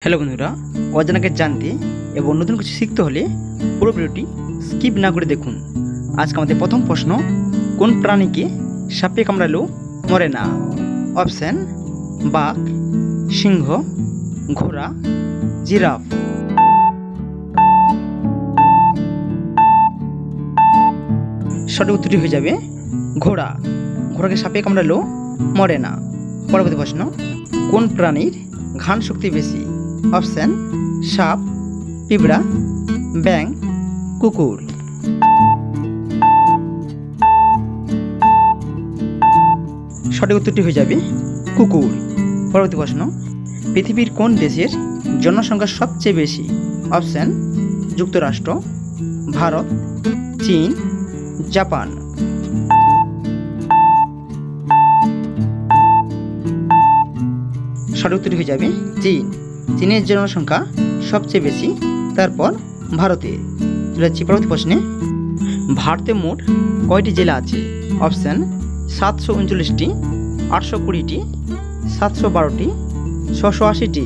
Hello বন্ধুরা, অজানাকে জানতে এবং নতুন কিছু শিখতে হলে পুরো ভিডিওটি স্কিপ না করে দেখুন। আজকে আমাদের প্রথম প্রশ্ন, কোন প্রাণীকে সাপে কামড়ালেও মরে না? অপশান, বাঘ, সিংহ, ঘোড়া, জিরাফ। সঠিক উত্তরটি হয়ে যাবে, ঘোড়া। ঘোড়াকে সাপে কামড়ালেও মরে না। পরবর্তী প্রশ্ন, কোন প্রাণীর ঘান শক্তি বেশি? অপশান, সাপ, পিঁপড়া ব্যাং কুকুর। সঠিক উত্তরটি হয়ে যাবে, কুকুর। পরবর্তী প্রশ্ন, পৃথিবীর কোন দেশের জনসংখ্যা সবচেয়ে বেশি? অপশান, যুক্তরাষ্ট্র, ভারত, চীন, জাপান। সঠিক উত্তরটি হয়ে যাবে, চীন। চীনের জনসংখ্যা সবচেয়ে বেশি, তারপর ভারতে। যাচ্ছি পরবর্তী প্রশ্নে, ভারতে মোট কয়টি জেলা আছে? অপশান, সাতশো উনচল্লিশটি, আটশো কুড়িটি, সাতশো বারোটি, ছশো আশিটি।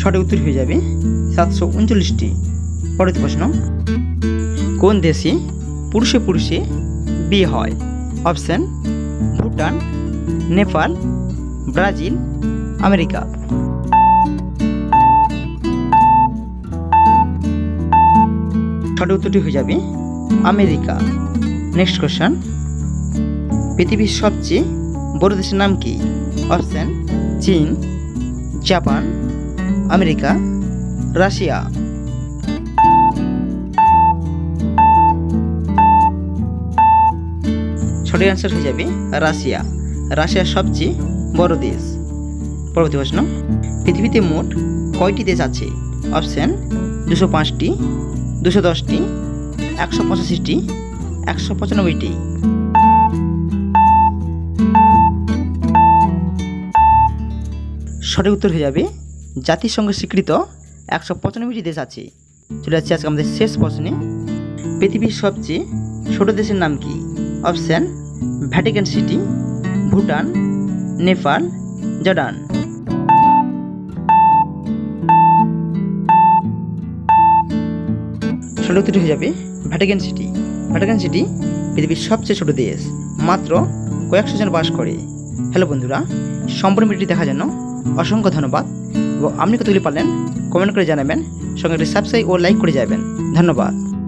সঠিক উত্তর হয়ে যাবে সাতশো উনচল্লিশটি। পরবর্তী প্রশ্ন, কোন দেশে পুরুষে পুরুষে বিয়ে হয়? Option Bhutan, Nepal, Brazil, America. সঠিক উত্তরটি হয়ে যাবে, আমেরিকা। নেক্সট কোশ্চেন পৃথিবীর সবচেয়ে বড় দেশের নাম কি? অপশান চীন, জাপান, আমেরিকা, রাশিয়া। সঠিক অ্যান্সার হয়ে যাবে রাশিয়া। রাশিয়া সবচেয়ে বড় দেশ। পরবর্তী প্রশ্ন, পৃথিবীতে মোট কয়টি দেশ আছে? অপশান দুশো পাঁচটি, দুশো দশটি, একশো পঁচাশিটি, একশো পঁচানব্বইটি। সঠিক উত্তর হয়ে যাবে, জাতিসংঘ স্বীকৃত একশো পঁচানব্বইটি দেশ আছে। চলে যাচ্ছে আজকে আমাদের শেষ প্রশ্নে। পৃথিবীর সবচেয়ে ছোট দেশের নাম কি? Option Vatican City Bhutan Nepal Jordan সঠিক হয়ে যাবে ভ্যাটিকান সিটি ভ্যাটিকান সিটি পৃথিবীর সবচেয়ে ছোট দেশ। মাত্র কয়েকশো জন বাস করে। হ্যালো বন্ধুরা, সম্পূর্ণ ভিডিওটি দেখার জন্য অসংখ্য ধন্যবাদ। এবং আপনি কতগুলি পারলেন কমেন্ট করে জানাবেন, সঙ্গে একটি সাবস্ক্রাইব ও লাইক করে যাবেন। ধন্যবাদ।